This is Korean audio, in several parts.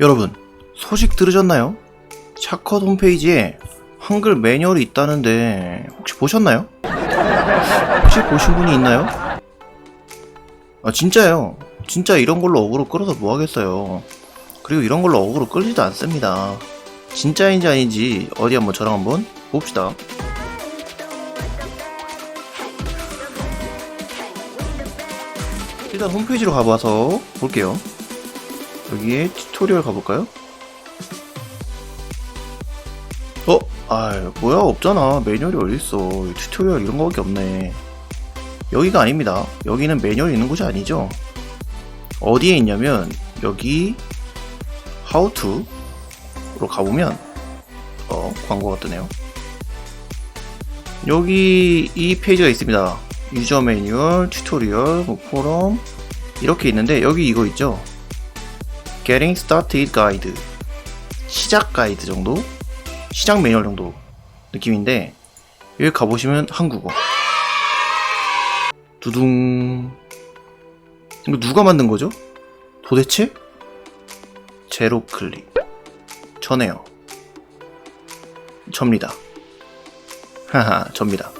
여러분, 소식 들으셨나요? 샤컷 홈페이지에 한글 매뉴얼이 있다는데 혹시 보셨나요? 혹시 보신 분이 있나요? 아 진짜요. 진짜 이런 걸로 어그로 끌어서 뭐 하겠어요. 그리고 이런 걸로 어그로 끌지도 않습니다. 진짜인지 아닌지 어디 한번 저랑 한번 봅시다. 일단 홈페이지로 가봐서 볼게요. 여기에 튜토리얼 가볼까요? 어? 아 뭐야? 없잖아. 매뉴얼이 어딨어. 튜토리얼 이런 거밖에 없네. 여기가 아닙니다. 여기는 매뉴얼 있는 곳이 아니죠. 어디에 있냐면 여기 how to로 가보면 어 광고가 뜨네요. 여기 이 페이지가 있습니다. 유저 매뉴얼 튜토리얼 뭐 포럼 이렇게 있는데 여기 이거 있죠 Getting Started Guide. 시작 가이드 정도? 시작 매뉴얼 정도 느낌인데 여기 가보시면 한국어. 두둥. 이거 누가 만든 거죠? 도대체? 제로 클릭. 저네요. 접니다. 하하 접니다.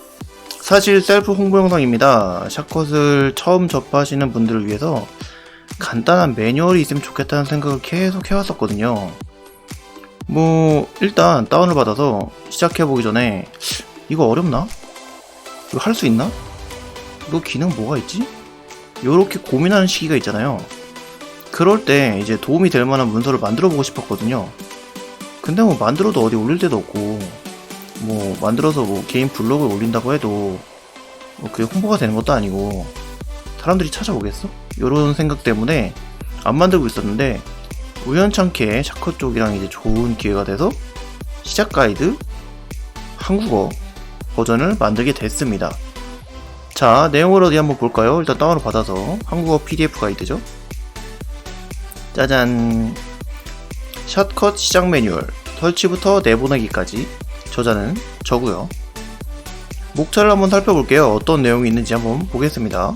사실 셀프 홍보 영상입니다. 샷컷을 처음 접하시는 분들을 위해서 간단한 매뉴얼이 있으면 좋겠다는 생각을 계속 해왔었거든요 뭐 일단 다운을 받아서 시작해보기 전에 이거 어렵나? 이거 할 수 있나? 이거 기능 뭐가 있지? 요렇게 고민하는 시기가 있잖아요 그럴 때 이제 도움이 될 만한 문서를 만들어 보고 싶었거든요 근데 뭐 만들어도 어디 올릴 데도 없고 뭐 만들어서 뭐 개인 블로그에 올린다고 해도 뭐 그게 홍보가 되는 것도 아니고 사람들이 찾아오겠어? 요런 생각 때문에 안 만들고 있었는데 우연찮게 샤커 쪽이랑 이제 좋은 기회가 돼서 시작 가이드 한국어 버전을 만들게 됐습니다. 자, 내용을 어디 한번 볼까요? 일단 다운을 받아서 한국어 PDF 가이드죠. 짜잔. 샷컷 시작 매뉴얼 설치부터 내보내기까지 저자는 저고요. 목차를 한번 살펴볼게요. 어떤 내용이 있는지 한번 보겠습니다.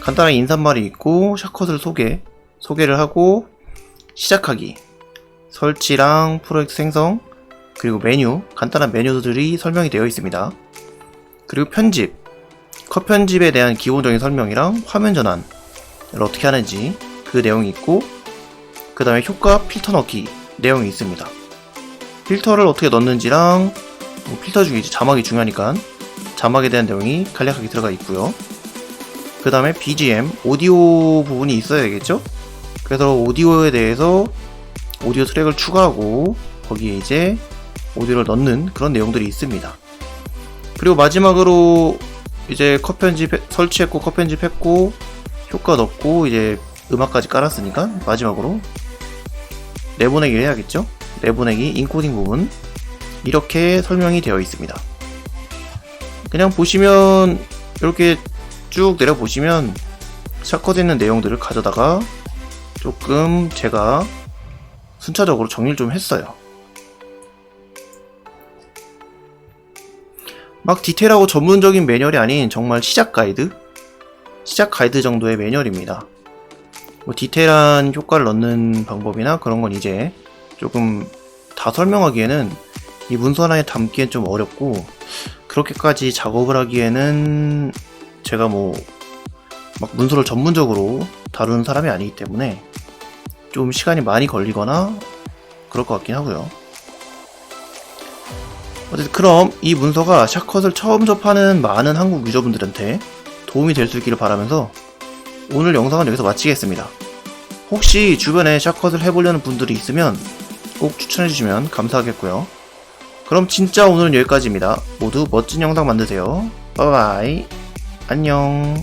간단한 인사말이 있고 샷컷을 소개, 소개를 하고 시작하기, 설치랑 프로젝트 생성, 그리고 메뉴, 간단한 메뉴들이 설명이 되어 있습니다. 그리고 편집, 컷 편집에 대한 기본적인 설명이랑 화면 전환을 어떻게 하는지 그 내용이 있고, 그 다음에 효과 필터 넣기 내용이 있습니다. 필터를 어떻게 넣는지랑 뭐 필터 중에 이제 자막이 중요하니까 자막에 대한 내용이 간략하게 들어가 있고요. 그 다음에 BGM, 오디오 부분이 있어야 되겠죠? 그래서 오디오에 대해서 오디오 트랙을 추가하고 거기에 이제 오디오를 넣는 그런 내용들이 있습니다. 그리고 마지막으로 이제 컷 편집 설치했고 컷 편집했고 효과 넣고 이제 음악까지 깔았으니까 마지막으로 내보내기를 해야겠죠? 내보내기 인코딩 부분 이렇게 설명이 되어 있습니다. 그냥 보시면 이렇게 쭉 내려보시면 샷컷에 있는 내용들을 가져다가 조금 제가 순차적으로 정리를 좀 했어요. 막 디테일하고 전문적인 매뉴얼이 아닌 정말 시작 가이드? 시작 가이드 정도의 매뉴얼입니다. 뭐 디테일한 효과를 넣는 방법이나 그런 건 이제 조금 다 설명하기에는 이 문서 하나에 담기엔 좀 어렵고 그렇게까지 작업을 하기에는 제가 뭐 막 문서를 전문적으로 다루는 사람이 아니기 때문에 좀 시간이 많이 걸리거나 그럴 것 같긴 하고요. 어쨌든 그럼 이 문서가 샷컷을 처음 접하는 많은 한국 유저분들한테 도움이 될 수 있기를 바라면서 오늘 영상은 여기서 마치겠습니다. 혹시 주변에 샷컷을 해보려는 분들이 있으면 꼭 추천해주시면 감사하겠고요. 그럼 진짜 오늘은 여기까지입니다. 모두 멋진 영상 만드세요. 바이바이. 안녕.